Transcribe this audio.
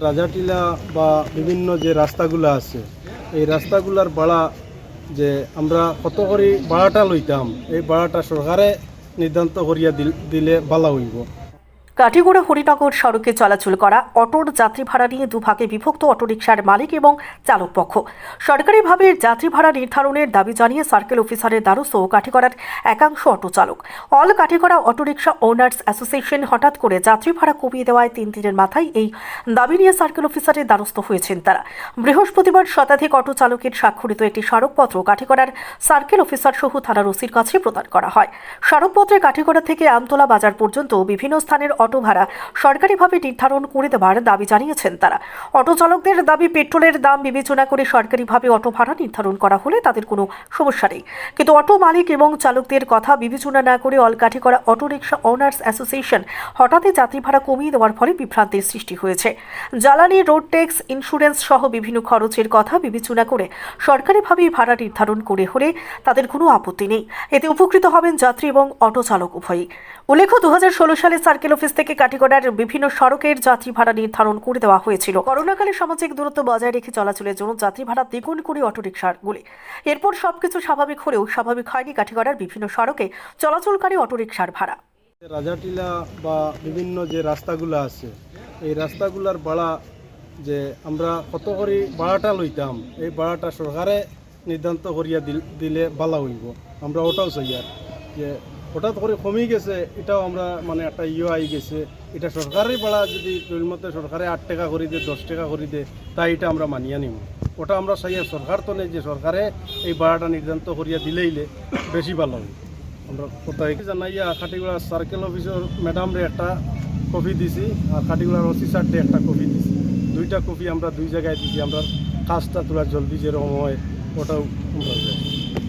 রাজাটিলা বা বিভিন্ন যে রাস্তাগুলো আছে, এই রাস্তাগুলার বাড়া যে আমরা কত করে বাড়াটা লইতাম, এই বাড়াটা সরকারে নির্ধারিত করিয়া দিল- দিলে ভালো হইব। কাঠিগোড়া হরিনগর সড়কে চলাচল করা অটোর যাত্রী ভাড়া নিয়ে দুভাগে বিভক্ত অটোরিকশার মালিক এবং চালক পক্ষ। সরকারিভাবে যাত্রী ভাড়া নির্ধারণের দাবি জানিয়ে সার্কেল অফিসারের দ্বারস্থ কাঠিগড়ার একাংশ অটো চালক all Kathigora autorickshaw owners association হঠাৎ করে যাত্রী ভাড়া কমিয়ে দেওয়ায় তিন দিনের মাথায় এই দাবি নিয়ে সার্কেল অফিসারের দ্বারস্থ হয়েছেন তারা। বৃহস্পতিবার শতাধিক অটো চালকের স্বাক্ষরিত একটি স্মারকপত্র কাঠিগড়ার সার্কেল অফিসার সহ থানার ওসির কাছে প্রদান করা হয়। স্মারকপত্রে কাঠিগড়া থেকে আমতলা বাজার পর্যন্ত বিভিন্ন স্থানের অটো ভাড়া সরকারিভাবে নির্ধারণ করে দেওয়ার দাবি জানিয়েছেন তারা। অটো চালকদের দাবি, পেট্রোলের দাম বিবেচনা করে সরকারিভাবে অটো ভাড়া নির্ধারণ করা হলে তাদের কোনো সমস্যা নেই। কিন্তু অটো মালিক এবং চালকদের কথা বিবেচনা না করে অলকাঠি করা অটো রিক্সা ওনার্স অ্যাসোসিয়েশন হঠাৎই যাত্রী ভাড়া কমিয়ে দেওয়ার ফলে বিভ্রান্তির সৃষ্টি হয়েছে। জ্বালানি, রোড ট্যাক্স, ইন্স্যুরেন্স সহ বিভিন্ন খরচের কথা বিবেচনা করে সরকারিভাবে ভাড়া নির্ধারণ করে হলে তাদের কোনো আপত্তি নেই। এতে উপকৃত হবেন যাত্রী এবং অটো চালক উভয়ই। উল্লেখ্য দু সালে সার্কেল অফিস থেকে কাটিগড়ার বিভিন্ন সড়কের যাত্রী ভাড়া নির্ধারণ করে দেওয়া হয়েছিল। করোনাকালে সামাজিক দূরত্ব বজায় রেখে চলাচলের জন্য যাত্রী ভাড়া দ্বিগুণ করে অটোরিকশাগুলি এরপর সবকিছু স্বাভাবিক হলেও স্বাভাবিক হয়নি কাঠিগড়ার বিভিন্ন সড়কে চলাচলকারী অটোরিকশার ভাড়া। রাজাটিলা বা বিভিন্ন যে রাস্তাগুলো আছে, এই রাস্তাগুলার ভাড়া যে আমরা কত করে ভাড়াটা লইতাম, এই ভাড়াটা সরকারে নির্ধারিত করিয়া দিল- দিলে ভালো হইব। আমরা ওটাও চাই আর যে হঠাৎ করে কমে গেছে, এটাও আমরা মানে একটা ইয়ে আই গেছে। এটা সরকারের ভাড়া যদি মতে সরকারে আট টাকা করে দে দশ টাকা করে দে তাই এটা আমরা মানিয়া নিব। ওটা আমরা চাই সরকার তো নেই যে সরকারে এই ভাড়াটা নির্ধারিত করিয়া দিলেইলে বেশি ভালো হয় আমরা কোথায় জানাইয়া খাটিগুড়া সার্কেল অফিসের ম্যাডামরে একটা কপি দিছি, আর খাটিগুড়ার ওসি একটা কপি দিছি। দুইটা কপি আমরা দুই জায়গায় দিছি, আমরা কাজটা তোলা জলদি যেরকম হয়, ওটাও আমরা দেয়।